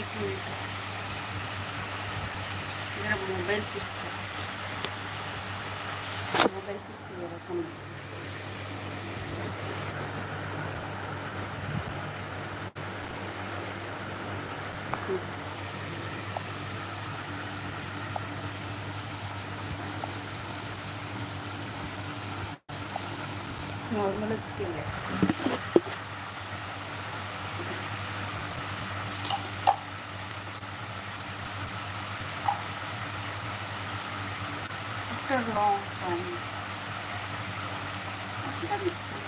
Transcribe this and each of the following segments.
एक मिनिट जरा mobile पुसते mobile पुसते जरा थांब नॉर्मलच केलंय a long time. असं का दिसतं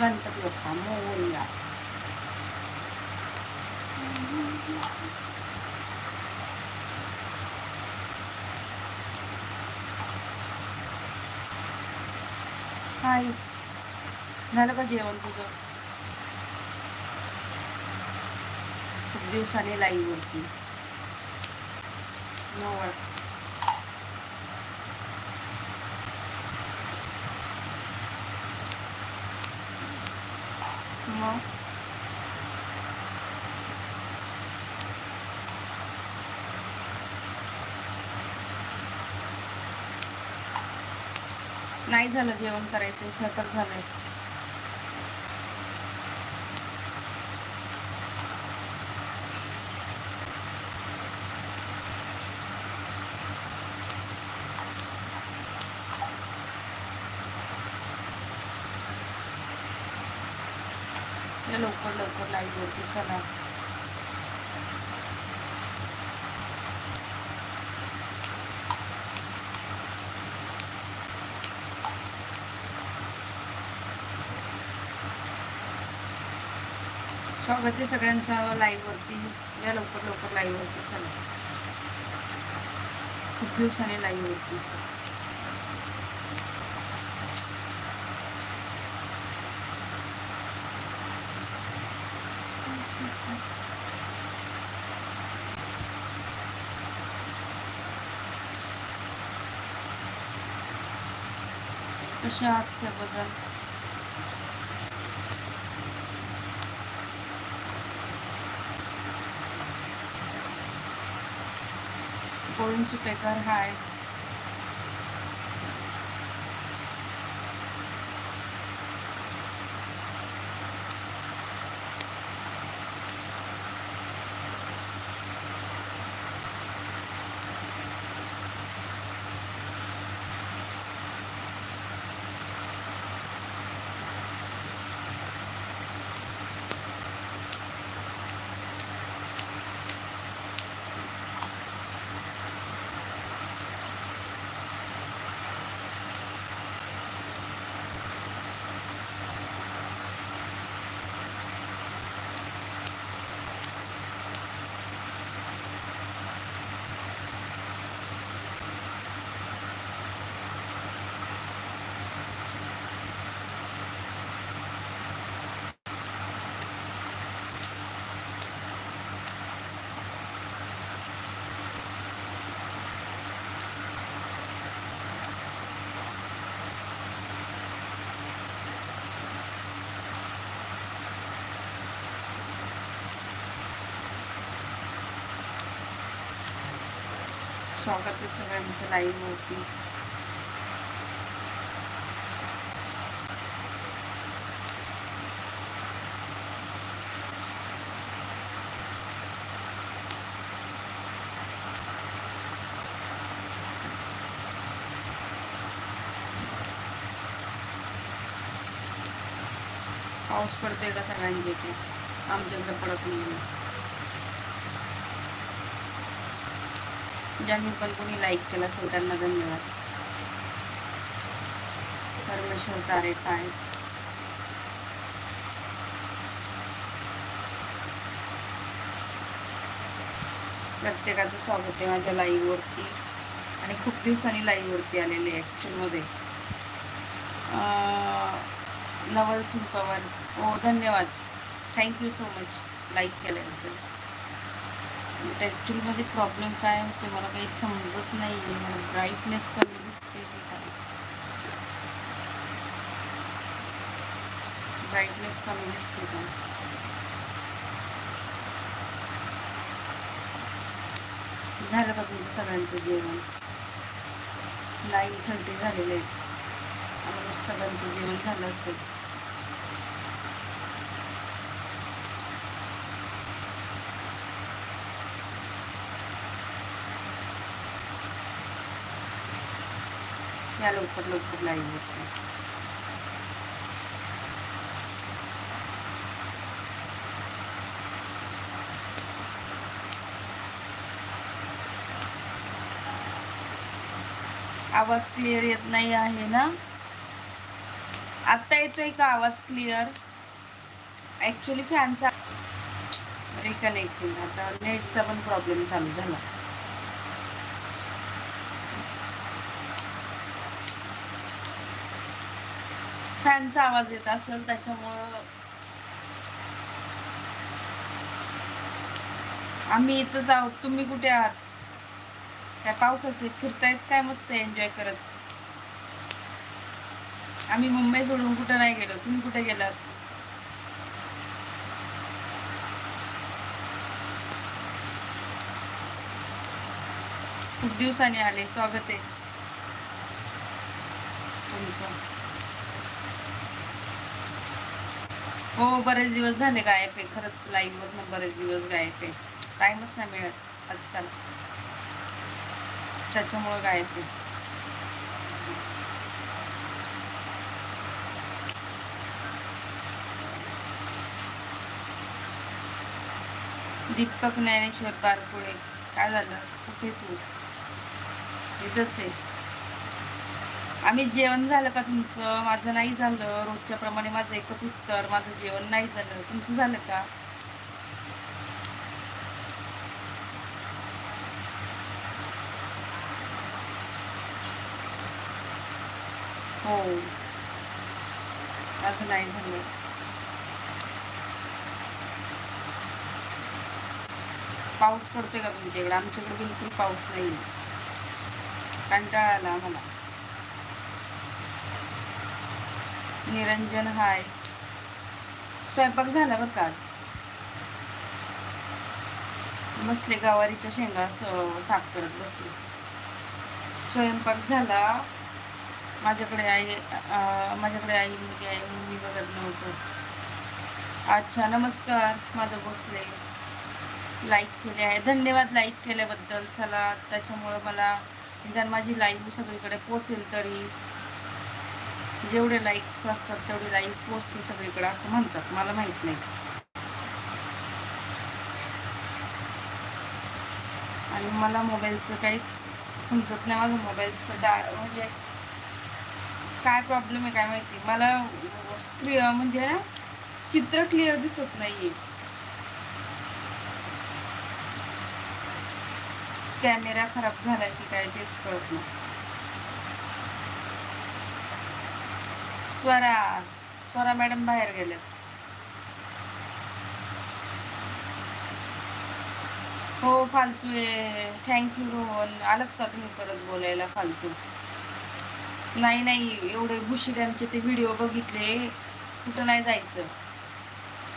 गणपती बाप्पा मोरया हाय झालं का जेवण तुझं खूप दिवसाने लाईव्ह होती. नवळ मग? नाही झालं जेवण करायचं स्वयंपाक झालाय या लवकर होती. चला. स्वागत आहे सगळ्यांचं लाईव्हवरती. या लवकर लवकर लाईव्हवरती. चला. खूप दिवसाने लाईव्हवरती होती कसे आहात सर्वजण गोविंद सुपेकर हाय स्वागत आहे सगळ्यांचं लाईव्ह पाऊस पडतोय का सगळ्यांच्या इथे आमच्याकडे पडत नाही म्हणजे ज्यांनी पण कोणी लाईक केलं असेल त्यांना धन्यवाद. परमेश्वर तारे काय? प्रत्येकाचं स्वागत आहे माझ्या लाईववरती आणि खूप दिवसांनी लाईववरती आलेले ॲक्च्युअलमध्ये नवल सिंग पवार. हो धन्यवाद. थँक्यू सो मच लाईक केल्याबद्दल. ॲक्च्युलीमध्ये प्रॉब्लेम काय होते मला काही समजत नाही आहे मला ब्राईटनेस कमी दिसते काय? ब्राईटनेस कमी दिसते का? झालं का तुमचं सगळ्यांचं जेवण? नाईन थर्टी झालेलं आहे. आम्हाला सगळ्यांचं जेवण झालं असेल. या लवकर लवकर लाईव्ह होते आवाज क्लिअर येत नाही आहे ना? आत्ता येतोय का आवाज क्लिअर ॲक्च्युली फॅनचा रिकनेक्टिंग आता नेटचा पण प्रॉब्लेम चालू झाला. फॅनचा आवाज येत असेल त्याच्यामुळं आम्ही इथंच आहोत. तुम्ही कुठे आहात? त्या पावसाचे फिरतायत काय मस्त एन्जॉय करत? आम्ही मुंबई सोडून कुठं नाही गेलो. तुम्ही कुठे गेलात? खूप दिवसांनी आले. स्वागत आहे तुमचं. हो बरेच दिवस झाले गायब आहे. खरंच लाईव्हवरनं बरेच दिवस गायब आहे. टाईमच नाही मिळत आजकाल. त्याच्यामुळं गायब आहे. दीपक ज्ञानेश्वर बारपुळे काय झालं? कुठे तू? इथंच आहे. आम्ही जेवण झालं का तुमचं? माझं नाही झालं. रोजच्याप्रमाणे माझं एकच उत्तर. माझं जेवण नाही झालं. तुमचं झालं का? हो. माझं नाही झालं. पाऊस पडतोय का तुमच्याकडे? आमच्याकडे बिलकुल पाऊस नाही कंटाळा आला आम्हाला. निरंजन हाय. स्वयंपाक झाला बरं का आज? बसले गवारीच्या शेंगा स- साफ करत बसले. स्वयंपाक झाला. माझ्याकडे आई माझ्याकडे आई मुलगी आहे मी बघत नव्हतं. अच्छा नमस्कार. माझं बसले लाईक केले आहे. धन्यवाद लाईक केल्याबद्दल. चला त्याच्यामुळं मला जर माझी लाईव्ह सगळीकडे पोचेल तरी. जेवढे लाईक्स असतात तेवढे लाईक पोचते सगळीकडे असं म्हणतात. मला माहीत नाही. आणि मला मोबाईलचं काही समजत नाही. माझं मोबाईलचं डा म्हणजे काय प्रॉब्लेम आहे काय माहिती? मला स्त्री म्हणजे चित्र क्लिअर दिसत नाही आहे कॅमेरा खराब झाला की काय तेच कळत नाही. स्वरा स्वरा मॅडम बाहेर गेल्यात हो फालतू आहे. Thank you Rohan. आलात का तुम्ही परत बोलायला फालतू? नाही नाही. एवढे बुशी डॅमचे ते व्हिडिओ बघितले. कुठं नाही जायचं.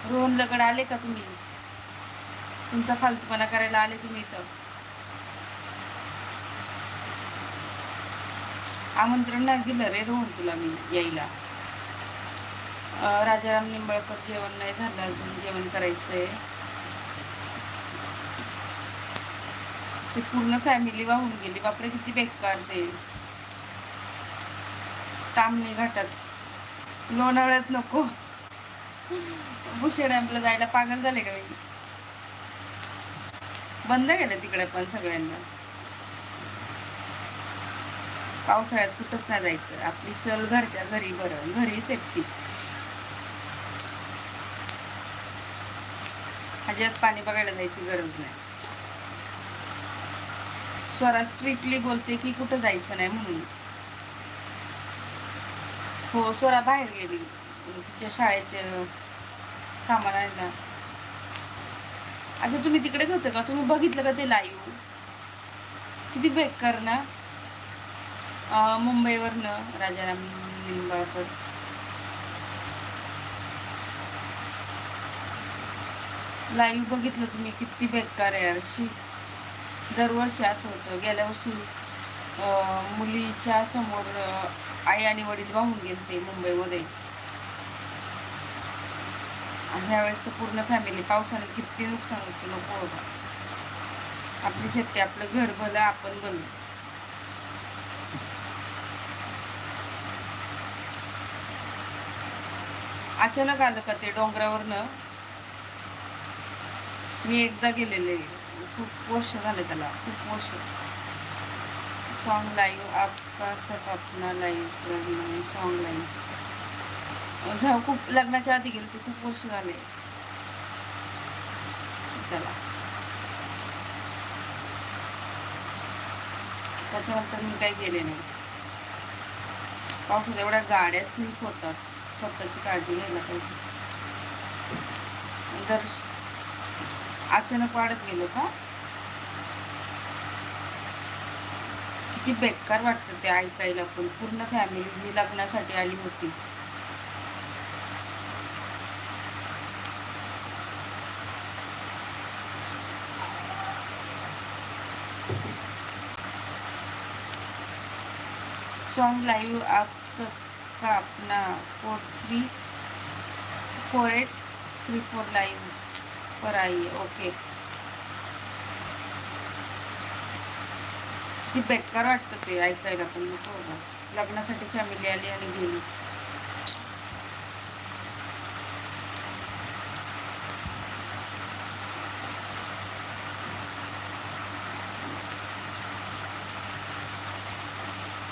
रोहन लगड आले का तुम्ही? तुमचा फालतूपणा करायला आले तुम्ही इथं. आमंत्रण नाही दिलं रे रोहन तुला मी यायला. राजाराम निंबळकर जेवण नाही झालं अजून जेवण करायचंय. ते पूर्ण फॅमिली वाहून गेली. बापरे किती बेकार ते. तामणी घाटात. लोणावळ्यात नको. बुशे डॅम्पला जायला पागल झाले का बाई? बंद केलं तिकडे पण सगळ्यांना. पावसाळ्यात कुठंच नाही जायचं. आपली सल घरच्या घरी बरं. घरी सेफ्टी अजिबात पाणी बघायला जायची गरज नाही. स्वरा स्ट्रिक्टली बोलते की कुठं जायचं नाही म्हणून. हो स्वरा बाहेर गेली. तिच्या शाळेचे सामान आणला. अच्छा तुम्ही तिकडेच होते का? तुम्ही बघितलं का ते लाईव्ह किती बेकार ना. मुंबईवरनं राजाराम निंबाळकर. लाईव्ह बघितलं तुम्ही किती बेकार आहे अशी दरवर्षी असं होतं. गेल्या वर्षी मुलीच्या समोर आई आणि वडील वाहून गेले मुंबईमध्ये. आणि ह्यावेळेस तर पूर्ण फॅमिली पावसाने किती नुकसान होतं नको होतं आपली शेती आपलं घर भलं आपण भलं. अचानक आलं का ते डोंगरावरनं? मी एकदा गेलेले खूप वर्ष झाले त्याला खूप वर्ष. सॉन्ग लाईव्ह आपका सब अपना लाईव्ह सॉन्ग लाईव्ह जेव्हा खूप लग्नाच्या आधी गेले ते खूप वर्ष झाले. त्याला. त्याच्यानंतर मी काही गेले नाही. पावसात एवढ्या गाड्या स्लीप होतात. स्वतःची काळजी घ्यायला पाहिजे. दर अचानक वाढत गेलो का? किती बेकार वाटतं ते ऐकायला पण. पूर्ण फॅमिली जी लग्नासाठी आली होती. सॉन्ग लाइव आप सबका अपना four three four eight three four live पर आइए ओके. ती बेकार वाटतं ते ऐकायला पण नको लग्नासाठी फॅमिली आली आणि गेली.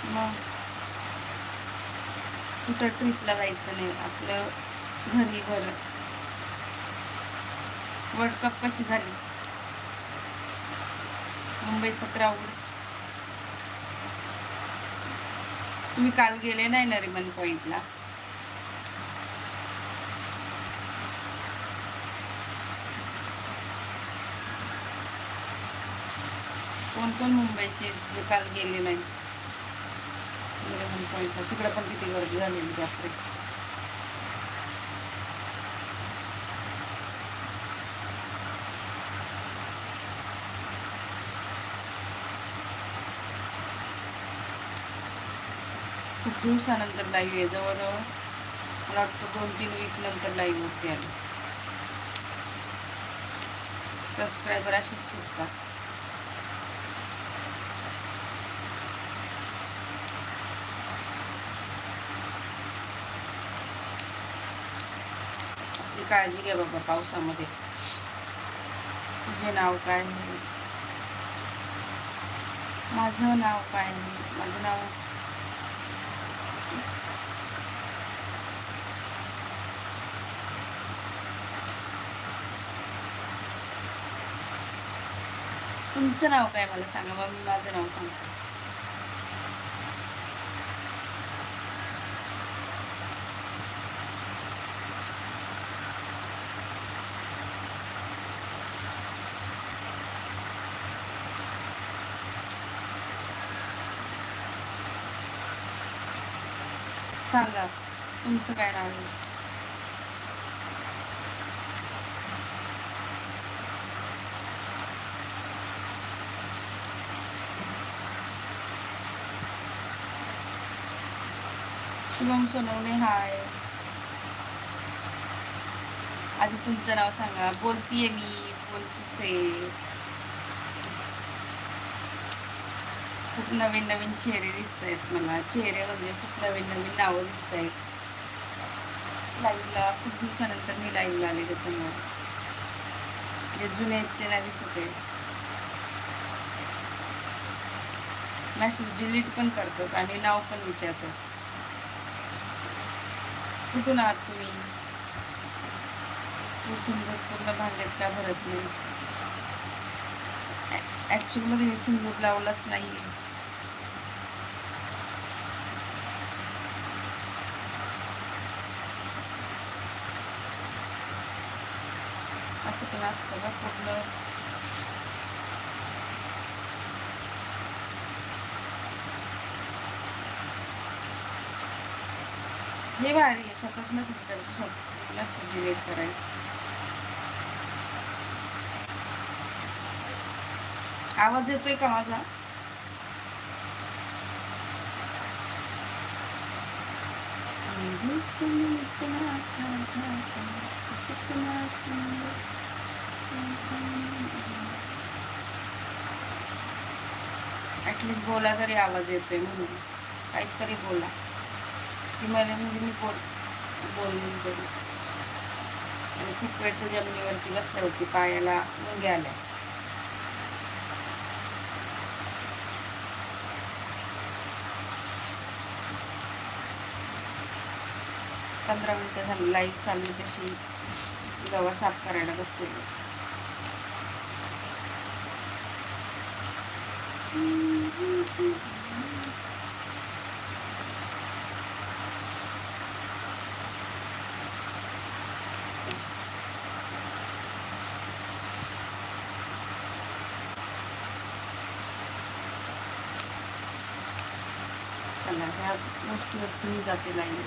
मग कुठं ट्रिपला जायचं नाही आपलं घरी बरं वर्ल्ड कप कशी झाली? मुंबईचं क्राऊड तुम्ही काल गेले नाही नरिमन पॉइंटला कोण कोण मुंबईचे जे काल गेले नाही? रिमन पॉइंटला तिकडे पण किती गर्दी झालेली बापरे. खूप दिवसानंतर लाईव्ह आहे. जवळजवळ मला वाटतं दोन तीन वीक नंतर लाईव्ह होते आली सबस्क्रायबर असेच सुटतात. आपली काळजी घ्या बाबा पावसामध्ये. तुझे नाव काय? आहे माझं नाव काय? माझं नाव तुमचं नाव काय मला सांगा. मग मी माझं नाव सांगतो. सांगा. तुमचं काय नाव आहे? शुभम सोनवणे हाय. आधी तुमचं नाव सांगा. बोलतीये मी. बोलतीच. आहे खूप नवीन नवीन चेहरे दिसत आहेत मला. चेहरे म्हणजे खूप नवीन नवीन नावं दिसत आहेत लाईव्हला खूप दिवसानंतर मी लाईव्हला आले त्याच्यामुळे. जे जुने आहेत ते नाही दिसत आहे. मेसेज डिलीट पण करतात आणि नाव पण विचारतात. कुठून आहात तुम्ही? तू सिंदूर पूर्ण भांड्यात का भरत नाही? ॲक्च्युअलमध्ये मी सिंदूर लावलाच नाही असं पण असतं का पूर्ण? हे भारी आहे. स्वतःच मेसेज करायचं स्वतःच मेसेज डिलीट करायचं. आवाज येतोय का माझा? ॲटलिस्ट बोला तरी आवाज येतोय म्हणून. काहीतरी बोला. की मला म्हणजे मी बोल बोलून तरी आणि खूप वेळचं जमिनीवरती बसल्यावरती पायाला मुंग्या आल्या. पंधरा मिनटं झाली लाइट चालू तशी. गवा साफ करायला बसलेली. चला ह्या तुम्ही जाते लाईव्ह